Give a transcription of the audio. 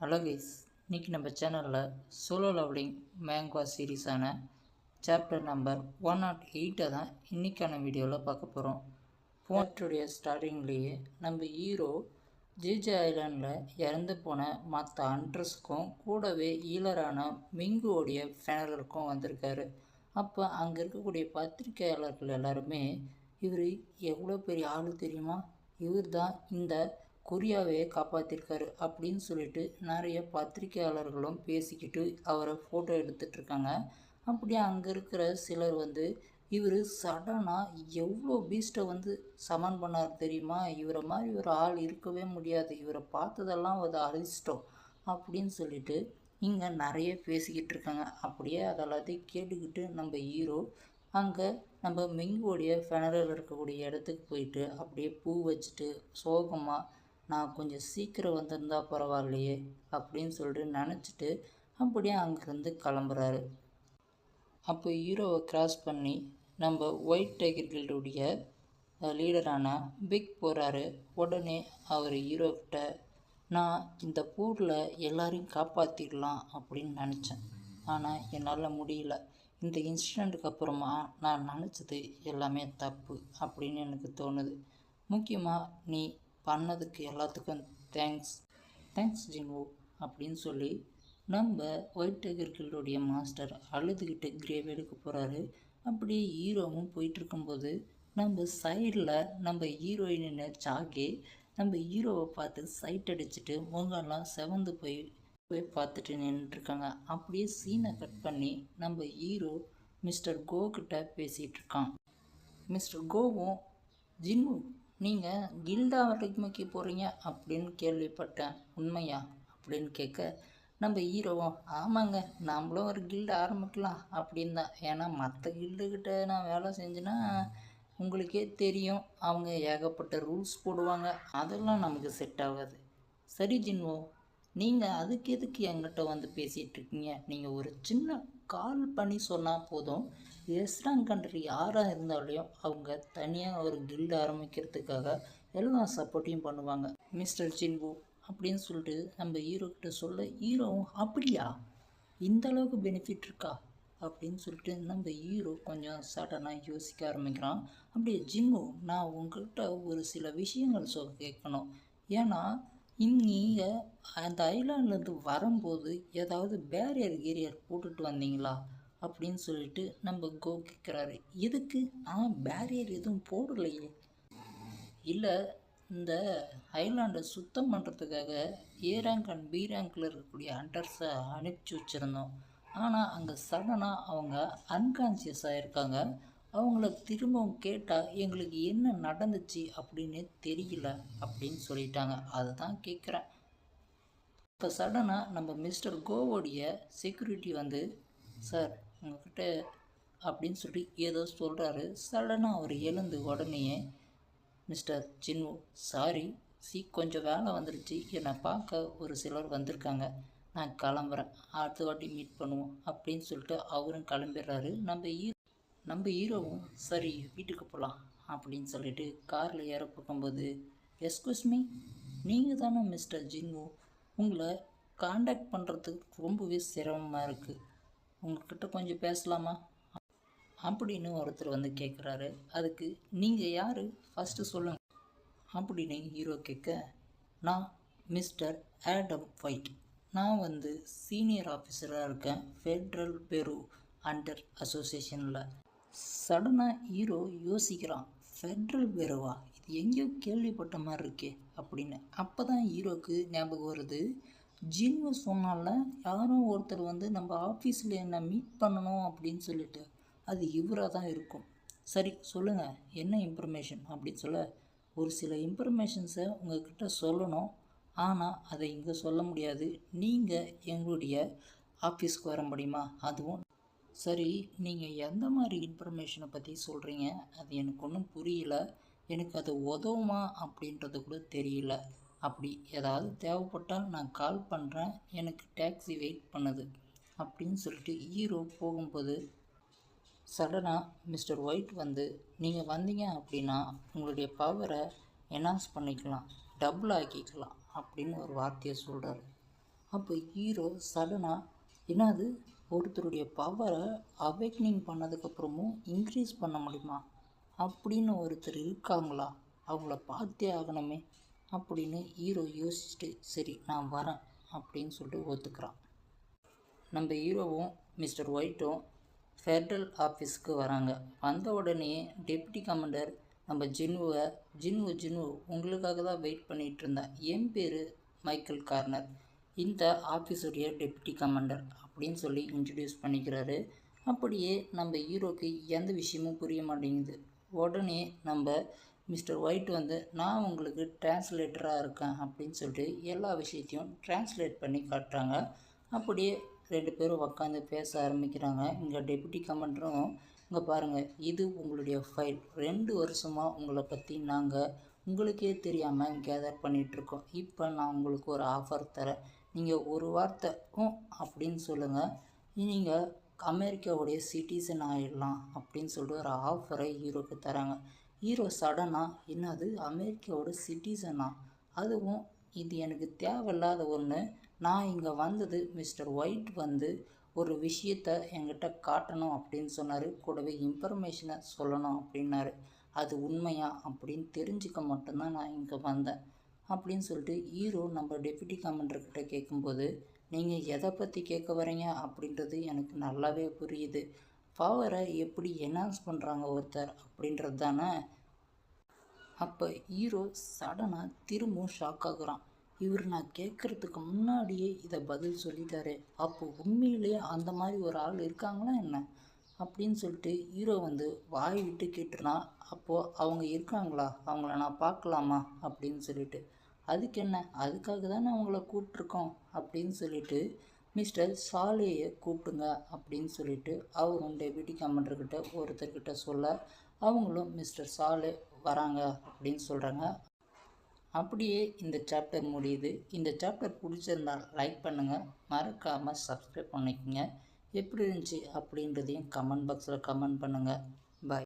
Hello guys இன்றைக்கி நம்ம சேனலில் சோலோ லவ்லிங் மேங்கோ சீரீஸான சாப்டர் நம்பர் ஒன் நாட் எயிட்டை தான் இன்றைக்கான வீடியோவில் பார்க்க போகிறோம் போட்டுடைய ஸ்டார்டிங்லேயே நம்ம ஹீரோ ஜிஜே ஐலாண்டில் இறந்து போன மற்ற அண்ட்ரஸ்க்கும் கூடவே ஈலரான மிங்குவோடைய ஃபேனலருக்கும் வந்திருக்காரு. அப்போ அங்கே இருக்கக்கூடிய பத்திரிகையாளர்கள் எல்லாருமே இவர் எவ்வளோ பெரிய ஆள் தெரியுமா? இவர் தான் இந்த கொரியாவையே காப்பாற்றிருக்காரு அப்படின்னு சொல்லிட்டு நிறைய பத்திரிகையாளர்களும் பேசிக்கிட்டு அவரை ஃபோட்டோ எடுத்துட்ருக்காங்க. அப்படியே அங்கே இருக்கிற சிலர் வந்து இவர் சடனாக எவ்வளோ பீஸ்ட்டை வந்து சமன் பண்ணார் தெரியுமா? இவரை மாதிரி ஒரு ஆள் இருக்கவே முடியாது. இவரை பார்த்ததெல்லாம் அதை அழிச்சிட்டோம் அப்படின்னு சொல்லிட்டு இங்கே நிறைய பேசிக்கிட்டு இருக்காங்க அப்படியே அதெல்லாத்தையும் கேட்டுக்கிட்டு நம்ம ஹீரோ அங்கே நம்ம மெங்கோடைய ஃபெனரில் இருக்கக்கூடிய இடத்துக்கு போயிட்டு அப்படியே பூ வச்சுட்டு சோகமாக நான் கொஞ்சம் சீக்கிரம் வந்திருந்தா பரவாயில்லையே அப்படின்னு சொல்லிட்டு நினச்சிட்டு அப்படியே அங்கேருந்து கிளம்புறாரு. அப்போ ஹீரோவை கிராஸ் பண்ணி நம்ம ஒயிட் டைகர் கில்டுடைய லீடரான பிக் போகிறாரு உடனே அவர் ஹீரோக்கிட்ட நான் இந்த போரில் எல்லாரையும் காப்பாற்றிடலாம் அப்படின்னு நினச்சேன். ஆனால் என்னால் முடியல. இந்த இன்சிடெண்ட்டுக்கு அப்புறமா நான் நினச்சது எல்லாமே தப்பு அப்படின்னு எனக்கு தோணுது. முக்கியமாக நீ பண்ணதுக்கு எல்லாத்துக்கும் தேங்க்ஸ் தேங்க்ஸ் ஜின்வோ அப்படின்னு சொல்லி நம்ம ஒயிட் டைகர் மாஸ்டர் அழுதுகிட்டு கிரேவ் எடுக்க போகிறாரு அப்படியே ஹீரோவும் போயிட்டுருக்கும்போது நம்ம சைடில் நம்ம ஹீரோயின சாகே நம்ம ஹீரோவை பார்த்து சைட் அடிச்சுட்டு முகம்லாம் செவந்து போய் போய் பார்த்துட்டு நின்றுருக்காங்க அப்படியே சீனை கட் பண்ணி நம்ம ஹீரோ மிஸ்டர் கோ கிட்ட பேசிகிட்டு இருக்கான். மிஸ்டர் கோவும் ஜின்னு நீங்கள் கில்டா வரைக்குமைக்கு போகிறீங்க அப்படின்னு கேள்விப்பட்டேன். உண்மையா? அப்படின்னு கேட்க நம்ம ஹீரோவும் ஆமாங்க நம்மளும் ஒரு கில்டு ஆரம்பிக்கலாம் அப்படின்னு தான். ஏன்னா மற்ற கில்டுக்கிட்ட நான் வேலை செஞ்சேன்னா உங்களுக்கே தெரியும். அவங்க ஏகப்பட்ட ரூல்ஸ் போடுவாங்க. அதெல்லாம் நமக்கு செட் ஆகாது. சரி ஜின்வோ நீங்கள் அதுக்கு எதுக்கு என்கிட்ட வந்து பேசிகிட்டு இருக்கீங்க நீங்கள் ஒரு சின்ன கால் பண்ணி சொன்னால் போதும். எஸ்ராங் கண்ட்ரி யாராக இருந்தாலையும் அவங்க தனியாக ஒரு கில்டு ஆரம்பிக்கிறதுக்காக எல்லா சப்போர்ட்டையும் பண்ணுவாங்க. மிஸ்டர் சின்வு அப்படின்னு சொல்லிட்டு நம்ம ஹீரோ கிட்ட சொல்ல ஹீரோவும் அப்படியா? இந்த அளவுக்கு பெனிஃபிட் இருக்கா? அப்படின்னு சொல்லிட்டு நம்ம ஹீரோ கொஞ்சம் சடனாக யோசிக்க ஆரம்பிக்கிறான். அப்படியே ஜின்னு நான் உங்கள்கிட்ட ஒரு சில விஷயங்கள் சொல் கேட்கணும். ஏன்னா நீங்கள் அந்த ஐலாண்ட்லேருந்து வரும்போது ஏதாவது பேரியர் கீரியர் போட்டுட்டு வந்தீங்களா? அப்படின்னு சொல்லிட்டு நம்ம கோ கேட்குறாரு எதுக்கு? நான் பேரியர் எதுவும் போடலையே. இல்லை இந்த ஐலாண்டை சுத்தம் பண்ணுறதுக்காக ஏ ரேங்க் அண்ட் பி ரேங்கில் இருக்கக்கூடிய அண்டர்ஸை அனுப்பிச்சி வச்சுருந்தோம். ஆனால் அங்கே சடனாக அவங்க அன்கான்சியஸாக இருக்காங்க. அவங்கள திரும்பவும் கேட்டால் எங்களுக்கு என்ன நடந்துச்சு அப்படின்னு தெரியல அப்படின்னு சொல்லிட்டாங்க. அதுதான் கேட்குறேன் இப்போ சடனாக நம்ம மிஸ்டர் கோவோடைய செக்யூரிட்டி வந்து சார் உங்ககிட்ட அப்படின்னு சொல்லி ஏதோ சொல்கிறாரு சடனாக அவர் எழுந்து உடனேயே மிஸ்டர் சின்வு சாரி சி கொஞ்சம் வேலை வந்துருச்சு. என்னை பார்க்க ஒரு சிலர் வந்திருக்காங்க. நான் கிளம்புறேன். அடுத்த வாட்டி மீட் பண்ணுவோம் அப்படின்னு சொல்லிட்டு அவரும் கிளம்பிடுறாரு. நம்ம ஹீரோ நம்ம ஹீரோவும் சரி வீட்டுக்கு போகலாம் அப்படின்னு சொல்லிட்டு காரில் ஏற போகும்போது எஸ்கூஸ் மீ நீங்கள் தானே மிஸ்டர் ஜின்னு உங்களை காண்டாக்ட் பண்ணுறதுக்கு ரொம்பவே சிரமமாக இருக்குது உங்கள்கிட்ட கொஞ்சம் பேசலாமா? அப்படின்னு ஒருத்தர் வந்து கேட்குறாரு அதுக்கு நீங்கள் யார்? ஃபஸ்ட்டு சொல்லுங்கள் அப்படின்னு ஹீரோ கேட்க நான் மிஸ்டர் ஆடம் ஃபைட் நான் வந்து சீனியர் ஆஃபீஸராக இருக்கேன் ஃபெட்ரல் பெரு அண்டர் அசோசியேஷனில் சடனாக ஹீரோ யோசிக்கிறான் ஃபெட்ரல் பெருவா இது எங்கேயோ கேள்விப்பட்ட மாதிரி இருக்கே அப்படின்னு. அப்போ தான் ஹீரோக்கு ஞாபகம் வருது. ஜின்னு சொன்னால யாரோ ஒருத்தர் வந்து நம்ம ஆஃபீஸில் என்ன மீட் பண்ணணும் அப்படின்னு சொல்லிட்டு. அது இவராக தான் இருக்கும். சரி சொல்லுங்கள் என்ன இன்ஃபர்மேஷன்? அப்படின்னு சொல்ல ஒரு சில இன்ஃபர்மேஷன்ஸை உங்ககிட்ட சொல்லணும். ஆனால் அதை இங்கே சொல்ல முடியாது. நீங்கள் எங்களுடைய ஆஃபீஸ்க்கு வர முடியுமா? அதுவும் சரி நீங்கள் எந்த மாதிரி இன்ஃபர்மேஷனை பற்றி சொல்கிறீங்க அது எனக்கு ஒன்றும் புரியல. எனக்கு அது உதவுமா அப்படின்றது கூட தெரியல. அப்படி ஏதாவது தேவைப்பட்டால் நான் கால் பண்ணுறேன் எனக்கு டேக்ஸி வெயிட் பண்ணுது அப்படின்னு சொல்லிட்டு ஹீரோ போகும்போது சடனாக மிஸ்டர் ஒயிட் வந்து நீங்கள் வந்தீங்க அப்படின்னா உங்களுடைய பவரை என்ஹான்ஸ் பண்ணிக்கலாம் டபுள் ஆக்கிக்கலாம் அப்படின்னு ஒரு வார்த்தையை சொல்கிறாரு அப்போ ஹீரோ சடனாக என்னது? ஒருத்தருடைய பவரை அவேக்னிங் பண்ணதுக்கப்புறமும் இன்க்ரீஸ் பண்ண முடியுமா? அப்படின்னு ஒருத்தர் இருக்காங்களா? அவங்கள பார்த்தே ஆகணுமே அப்படின்னு ஹீரோ யோசிச்சுட்டு சரி நான் வரேன் அப்படின்னு சொல்லிட்டு ஒத்துக்கிறான். நம்ம ஹீரோவும் மிஸ்டர் ஒயிட்டும் ஃபெட்ரல் ஆஃபீஸ்க்கு வராங்க. வந்த உடனே டெப்டி கமாண்டர் நம்ம ஜின்னுவை ஜின்வு ஜின்வு உங்களுக்காக தான் வெயிட் பண்ணிகிட்டு இருந்தேன். என் பேர் மைக்கேல் கார்னர் இந்த ஆஃபீஸுடைய டெப்டி கமாண்டர் அப்படின்னு சொல்லி இன்ட்ரடியூஸ் பண்ணிக்கிறாரு. அப்படியே நம்ம ஹீரோக்கு எந்த விஷயமும் புரிய மாட்டேங்குது. உடனே நம்ம மிஸ்டர் ஒயிட் வந்து நான் உங்களுக்கு டிரான்ஸ்லேட்டராக இருக்கேன் அப்படின்னு சொல்லிட்டு எல்லா விஷயத்தையும் டிரான்ஸ்லேட் பண்ணி காட்டுறாங்க. அப்படியே ரெண்டு பேரும் உக்காந்து பேச ஆரம்பிக்கிறாங்க. இங்கே டெபுட்டி கமாண்டரும் இங்கே பாருங்கள் இது உங்களுடைய ஃபைல் ரெண்டு வருஷமாக உங்களை பற்றி நாங்கள் உங்களுக்கே தெரியாமல் கேதர் பண்ணிகிட்ருக்கோம் இப்போ நான் உங்களுக்கு ஒரு ஆஃபர் தரேன். நீங்கள் ஒரு வார்த்தை அப்படின்னு சொல்லுங்கள் நீங்கள் அமெரிக்காவுடைய சிட்டிசன் ஆகிடலாம் அப்படின்னு சொல்லிட்டு ஒரு ஆஃபரை ஹீரோக்கு தராங்க. ஹீரோ சடனாக என்னது? அமெரிக்காவோட சிட்டிசனா அதுவும் இது எனக்கு தேவையில்லாத ஒன்று நான் இங்கே வந்தது மிஸ்டர் ஒயிட் வந்து ஒரு விஷயத்த என்கிட்ட காட்டணும் அப்படின்னு சொன்னார். கூடவே இன்ஃபர்மேஷனை சொல்லணும் அப்படின்னாரு. அது உண்மையா அப்படின்னு தெரிஞ்சுக்க மட்டும்தான் நான் இங்கே வந்தேன் அப்படின்னு சொல்லிட்டு ஹீரோ நம்ம டெப்யூட்டி கமாண்டர்கிட்ட கேட்கும்போது நீங்கள் எதை பற்றி கேட்க வரீங்க? அப்படின்றது எனக்கு நல்லாவே புரியுது. பவரை எப்படி என்ஹான்ஸ் பண்ணுறாங்க ஒருத்தர் அப்படின்றது தானே? அப்போ ஹீரோ சடனாக திரும்பவும் ஷாக் ஆகுறான். இவர் நான் கேட்குறதுக்கு முன்னாடியே இதை பதில் சொல்லிட்டாரு. அப்போ உண்மையிலேயே அந்த மாதிரி ஒரு ஆள் இருக்காங்களா என்ன? அப்படின்னு சொல்லிட்டு ஹீரோ வந்து வாய் விட்டு கேட்டுறான் அப்போது அவங்க இருக்காங்களா? அவங்கள நான் பார்க்கலாமா? அப்படின்னு சொல்லிட்டு. அதுக்கு என்ன? அதுக்காக தானே அவங்கள கூப்பிட்ருக்கோம் அப்படின்னு சொல்லிட்டு மிஸ்டர் சாலேயை கூப்பிடுங்க அப்படின்னு சொல்லிட்டு அவரும் டெபியூட்டி கமாண்டர்கிட்ட ஒருத்தர்கிட்ட சொல்ல அவங்களும் மிஸ்டர் சாலே வராங்க அப்படின்னு சொல்கிறாங்க அப்படியே இந்த சாப்டர் முடியுது. இந்த சாப்டர் பிடிச்சிருந்தால் லைக் பண்ணுங்கள் மறக்காமல் சப்ஸ்கிரைப் பண்ணிக்கோங்க. எப்படி இருந்துச்சு அப்படின்றதையும் கமெண்ட் பாக்ஸில் கமெண்ட் பண்ணுங்கள்